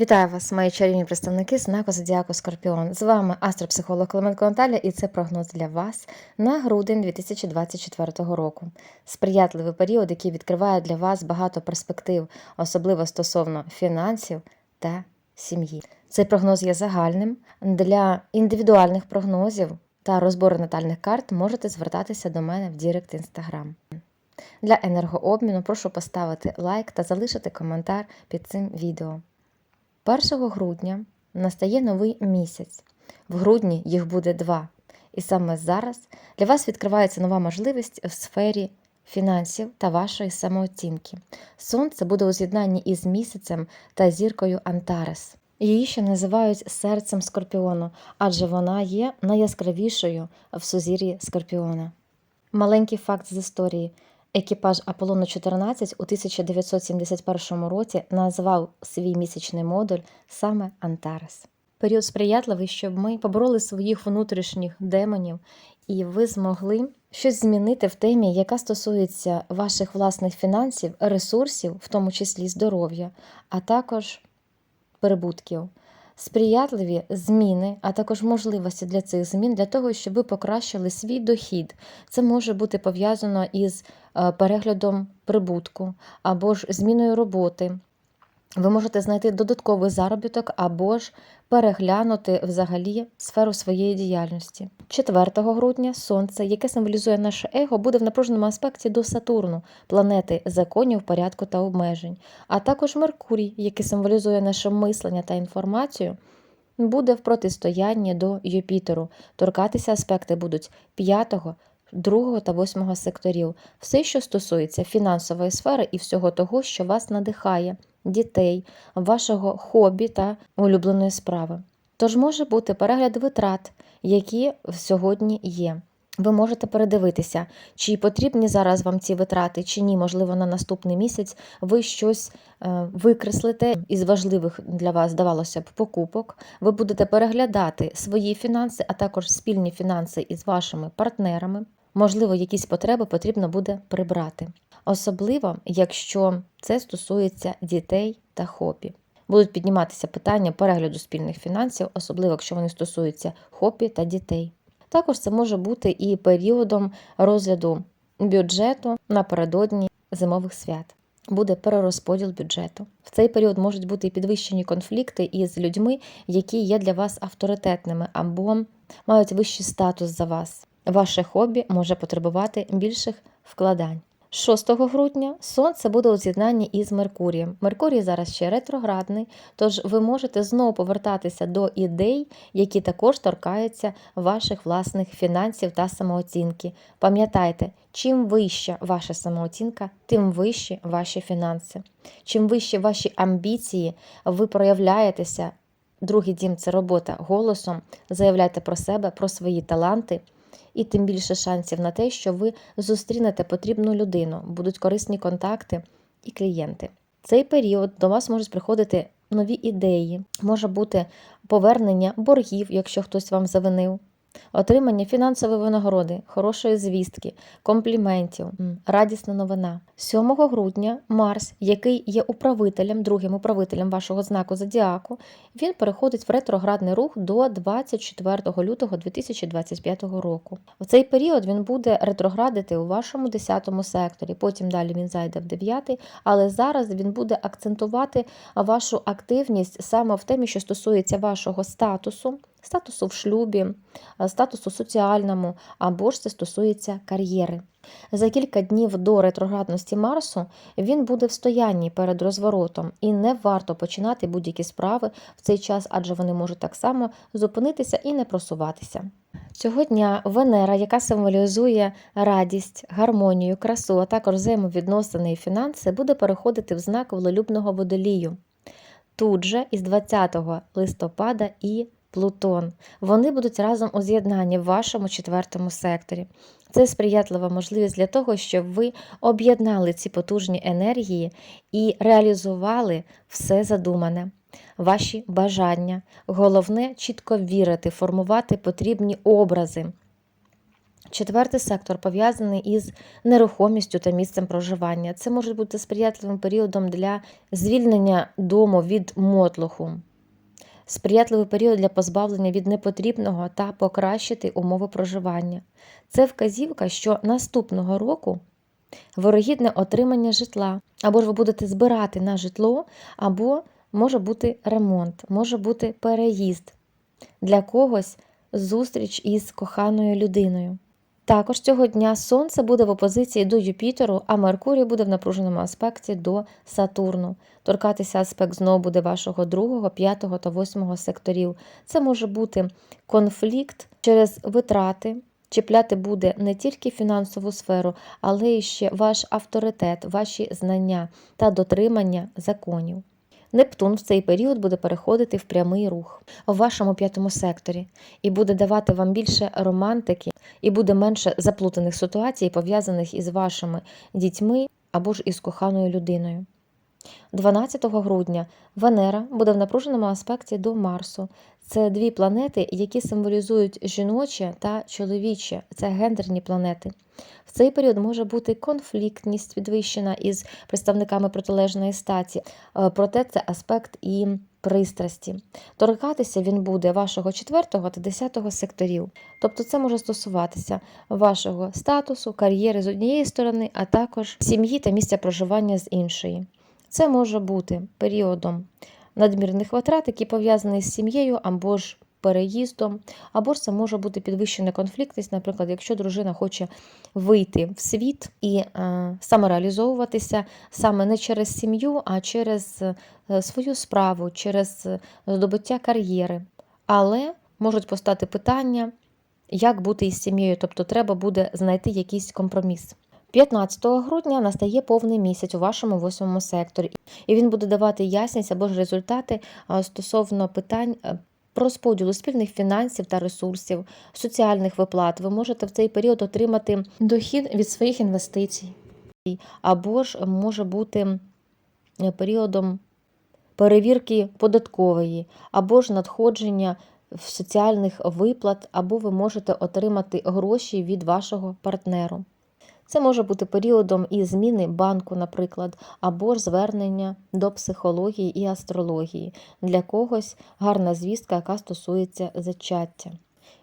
Вітаю вас, мої чарівні представники знаку Зодіаку Скорпіон. З вами астропсихолог Клименко Наталя, і це прогноз для вас на грудень 2024 року. Сприятливий період, який відкриває для вас багато перспектив, особливо стосовно фінансів та сім'ї. Цей прогноз є загальним. Для індивідуальних прогнозів та розбору натальних карт можете звертатися до мене в Дірект Інстаграм. Для енергообміну прошу поставити лайк та залишити коментар під цим відео. 1 грудня настає новий місяць. В грудні їх буде два. І саме зараз для вас відкривається нова можливість в сфері фінансів та вашої самооцінки. Сонце буде у з'єднанні із місяцем та зіркою Антарес. Її ще називають серцем Скорпіону, адже вона є найяскравішою в сузір'ї Скорпіона. Маленький факт з історії. Екіпаж Аполлону 14 у 1971 році назвав свій місячний модуль саме Антарес. Період сприятливий, щоб ми побороли своїх внутрішніх демонів, і ви змогли щось змінити в темі, яка стосується ваших власних фінансів, ресурсів, в тому числі здоров'я, а також прибутків. Сприятливі зміни, а також можливості для цих змін для того, щоб ви покращили свій дохід. Це може бути пов'язано із е, переглядом прибутку або ж зміною роботи. Ви можете знайти додатковий заробіток або ж переглянути взагалі сферу своєї діяльності. 4 грудня сонце, яке символізує наше его, буде в напруженому аспекті до Сатурну, планети законів, порядку та обмежень, а також Меркурій, який символізує наше мислення та інформацію, буде в протистоянні до Юпітеру. Торкатися аспекти будуть 5, 2 та 8 секторів. Все, що стосується фінансової сфери і всього того, що вас надихає дітей, вашого хобі та улюбленої справи. Тож може бути перегляд витрат, які сьогодні є. Ви можете передивитися, чи потрібні зараз вам ці витрати, чи ні, можливо, на наступний місяць ви щось е, викреслите із важливих для вас, здавалося б, покупок. Ви будете переглядати свої фінанси, а також спільні фінанси із вашими партнерами. Можливо, якісь потреби потрібно буде прибрати. Особливо, якщо це стосується дітей та хобі. Будуть підніматися питання перегляду спільних фінансів, особливо якщо вони стосуються хобі та дітей. Також це може бути і періодом розгляду бюджету напередодні зимових свят. Буде перерозподіл бюджету. В цей період можуть бути і підвищені конфлікти із людьми, які є для вас авторитетними або мають вищий статус за вас. Ваше хобі може потребувати більших вкладань. 6 грудня сонце буде у з'єднанні із Меркурієм. Меркурій зараз ще ретроградний, тож ви можете знову повертатися до ідей, які також торкаються ваших власних фінансів та самооцінки. Пам'ятайте, чим вища ваша самооцінка, тим вищі ваші фінанси. Чим вищі ваші амбіції, ви проявляєтеся. Другий дім це робота голосом. Заявляйте про себе, про свої таланти і тим більше шансів на те, що ви зустрінете потрібну людину, будуть корисні контакти і клієнти. Цей період до вас можуть приходити нові ідеї, може бути повернення боргів, якщо хтось вам завинив. Отримання фінансової винагороди, хорошої звістки, компліментів, радісна новина. 7 грудня Марс, який є управителем, другим управителем вашого знаку Зодіаку, він переходить в ретроградний рух до 24 лютого 2025 року. В цей період він буде ретроградити у вашому 10 секторі, потім далі він зайде в 9, але зараз він буде акцентувати вашу активність саме в темі, що стосується вашого статусу статусу в шлюбі, статусу соціальному, або ж це стосується кар'єри. За кілька днів до ретроградності Марсу він буде в стоянні перед розворотом, і не варто починати будь-які справи в цей час, адже вони можуть так само зупинитися і не просуватися. Цього дня Венера, яка символізує радість, гармонію, красу, а також взаємовідносини і фінанси, буде переходити в знак волелюбного водолію. Тут же із 20 листопада і Плутон. Вони будуть разом у з'єднанні в вашому четвертому секторі. Це сприятлива можливість для того, щоб ви об'єднали ці потужні енергії і реалізували все задумане, ваші бажання. Головне чітко вірити, формувати потрібні образи. Четвертий сектор пов'язаний із нерухомістю та місцем проживання. Це може бути сприятливим періодом для звільнення дому від мотлуху, сприятливий період для позбавлення від непотрібного та покращити умови проживання. Це вказівка, що наступного року вирогідне отримання житла, або ж ви будете збирати на житло, або може бути ремонт, може бути переїзд для когось зустріч із коханою людиною. Також цього дня Сонце буде в опозиції до Юпітеру, а Меркурій буде в напруженому аспекті до Сатурну. Торкатися аспект знову буде вашого другого, п'ятого та восьмого секторів. Це може бути конфлікт через витрати. Чіпляти буде не тільки фінансову сферу, але й ще ваш авторитет, ваші знання та дотримання законів. Нептун в цей період буде переходити в прямий рух в вашому п'ятому секторі і буде давати вам більше романтики, і буде менше заплутаних ситуацій, пов'язаних із вашими дітьми або ж із коханою людиною. 12 грудня Венера буде в напруженому аспекті до Марсу. Це дві планети, які символізують жіноче та чоловіче, це гендерні планети. В цей період може бути конфліктність підвищена із представниками протилежної статі, е, проте це аспект і пристрасті. Торкатися він буде вашого 4 та 10 секторів. Тобто це може стосуватися вашого статусу, кар'єри з однієї сторони, а також сім'ї та місця проживання з іншої. Це може бути періодом надмірних витрат, які пов'язані з сім'єю або ж переїздом, або ж це може бути підвищена конфліктність, наприклад, якщо дружина хоче вийти в світ і е, самореалізовуватися саме не через сім'ю, а через е, свою справу, через здобуття кар'єри. Але можуть постати питання, як бути із сім'єю, тобто треба буде знайти якийсь компроміс. 15 грудня настає повний місяць у вашому восьмому секторі, і він буде давати ясність або ж результати стосовно питань е, розподілу спільних фінансів та ресурсів, соціальних виплат. Ви можете в цей період отримати дохід від своїх інвестицій, або ж може бути е, періодом перевірки податкової, або ж надходження соціальних виплат, або ви можете отримати гроші від вашого партнеру. Це може бути періодом і зміни банку, наприклад, або звернення до психології і астрології. Для когось гарна звістка, яка стосується зачаття.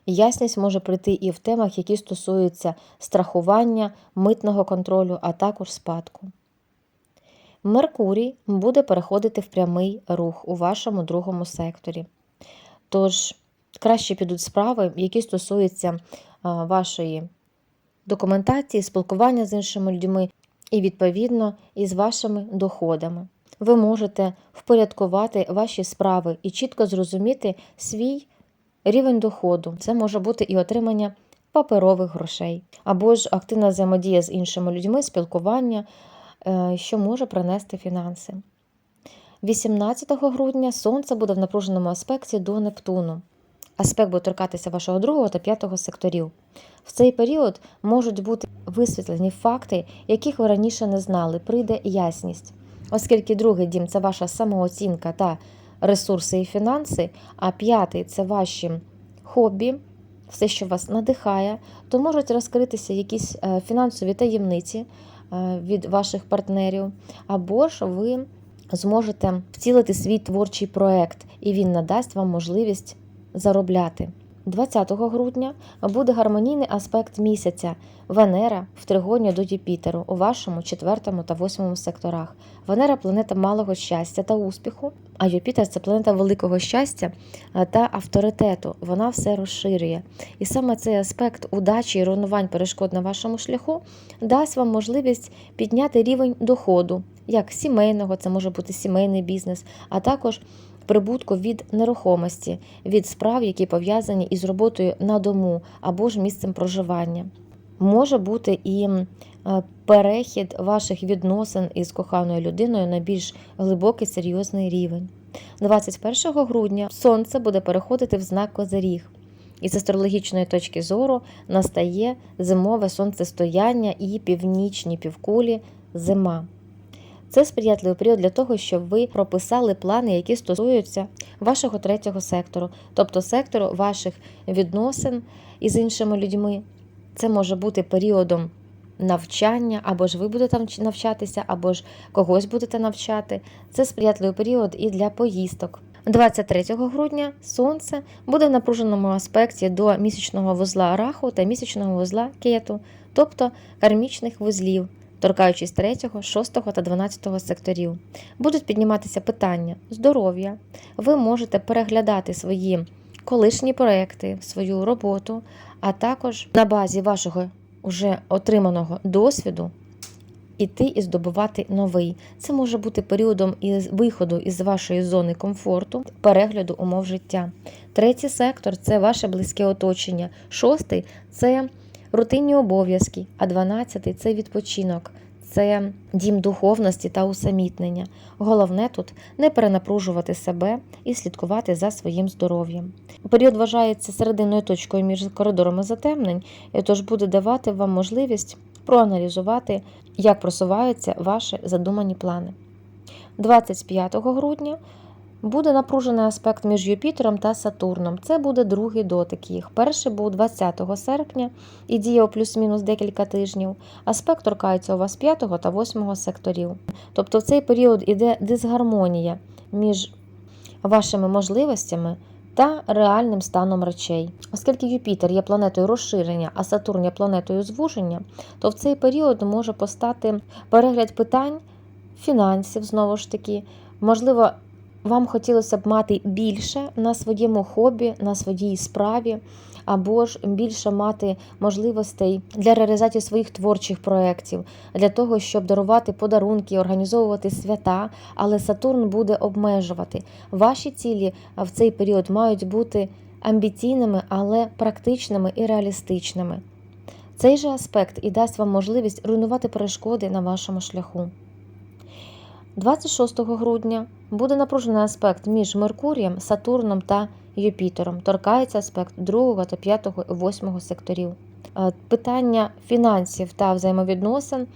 Ясність може прийти і в темах, які стосуються страхування, митного контролю, а також спадку. Меркурій буде переходити в прямий рух у вашому другому секторі. Тож, краще підуть справи, які стосуються вашої документації, спілкування з іншими людьми і, відповідно, із вашими доходами. Ви можете впорядкувати ваші справи і чітко зрозуміти свій рівень доходу. Це може бути і отримання паперових грошей, або ж активна взаємодія з іншими людьми, спілкування, е, що може принести фінанси. 18 грудня Сонце буде в напруженому аспекті до Нептуну. Аспект буде торкатися вашого другого та п'ятого секторів. В цей період можуть бути висвітлені факти, яких ви раніше не знали, прийде ясність. Оскільки другий дім це ваша самооцінка та ресурси і фінанси, а п'ятий це ваші хобі, все, що вас надихає, то можуть розкритися якісь е, фінансові таємниці е, від ваших партнерів, або ж ви зможете втілити свій творчий проект, і він надасть вам можливість заробляти. 20 грудня буде гармонійний аспект місяця Венера в тригоні до Юпітеру у вашому четвертому та восьмому секторах. Венера планета малого щастя та успіху, а Юпітер це планета великого щастя та авторитету. Вона все розширює. І саме цей аспект удачі і руйнувань перешкод на вашому шляху дасть вам можливість підняти рівень доходу, як сімейного, це може бути сімейний бізнес, а також прибутку від нерухомості, від справ, які пов'язані із роботою на дому або ж місцем проживання. Може бути і перехід ваших відносин із коханою людиною на більш глибокий серйозний рівень. 21 грудня сонце буде переходити в знак Козиріг. І з астрологічної точки зору настає зимове сонцестояння і північні півкулі зима. Це сприятливий період для того, щоб ви прописали плани, які стосуються вашого третього сектору, тобто сектору ваших відносин із іншими людьми, Це може бути періодом навчання, або ж ви будете навчатися, або ж когось будете навчати. Це сприятливий період і для поїздок. 23 грудня сонце буде в напруженому аспекті до місячного вузла раху та місячного вузла кету, тобто кармічних вузлів, торкаючись 3, 6 та 12 секторів. Будуть підніматися питання здоров'я. Ви можете переглядати свої колишні проекти, свою роботу, а також на базі вашого уже отриманого досвіду іти і здобувати новий. Це може бути періодом із виходу із вашої зони комфорту, перегляду умов життя. Третій сектор це ваше близьке оточення. Шостий це рутинні обов'язки, а дванадцятий це відпочинок. Це дім духовності та усамітнення. Головне тут не перенапружувати себе і слідкувати за своїм здоров'ям. Період вважається серединною точкою між коридорами затемнень, тож буде давати вам можливість проаналізувати, як просуваються ваші задумані плани. 25 грудня буде напружений аспект між Юпітером та Сатурном. Це буде другий дотик їх. Перший був 20 серпня і діяв плюс-мінус декілька тижнів. Аспект торкається у вас 5 та 8 секторів. Тобто в цей період іде дисгармонія між вашими можливостями та реальним станом речей. Оскільки Юпітер є планетою розширення, а Сатурн є планетою звуження, то в цей період може постати перегляд питань фінансів знову ж таки. Можливо, вам хотілося б мати більше на своєму хобі, на своїй справі, або ж більше мати можливостей для реалізації своїх творчих проєктів, для того, щоб дарувати подарунки, організовувати свята, але Сатурн буде обмежувати. Ваші цілі в цей період мають бути амбіційними, але практичними і реалістичними. Цей же аспект і дасть вам можливість руйнувати перешкоди на вашому шляху. 26 грудня буде напружений аспект між Меркурієм, Сатурном та Юпітером. Торкається аспект 2 та 5 і 8 секторів. Е, Питання фінансів та взаємовідносин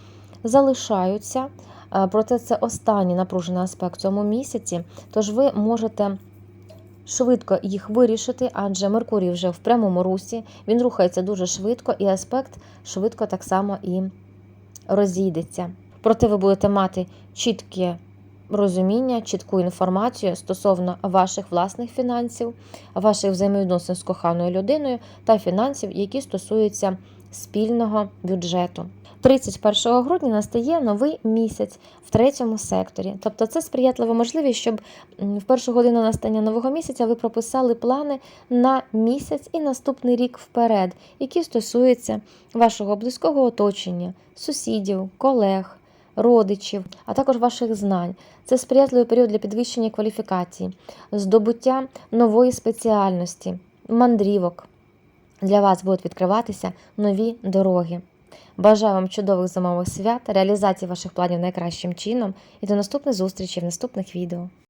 залишаються, е, проте це останній напружений аспект в цьому місяці, тож ви можете швидко їх вирішити, адже Меркурій вже в прямому русі, він рухається дуже швидко, і аспект швидко так само і розійдеться. Проте ви будете мати чітке розуміння, чітку інформацію стосовно ваших власних фінансів, ваших взаємовідносин з коханою людиною та фінансів, які стосуються спільного бюджету. 31 грудня настає новий місяць в третьому секторі. Тобто це сприятлива можливість, щоб в першу годину настання нового місяця ви прописали плани на місяць і наступний рік вперед, які стосуються вашого близького оточення, сусідів, колег, родичів, а також ваших знань. Це сприятливий період для підвищення кваліфікації, здобуття нової спеціальності, мандрівок. Для вас будуть відкриватися нові дороги. Бажаю вам чудових зимових свят, реалізації ваших планів найкращим чином і до наступних зустрічей в наступних відео.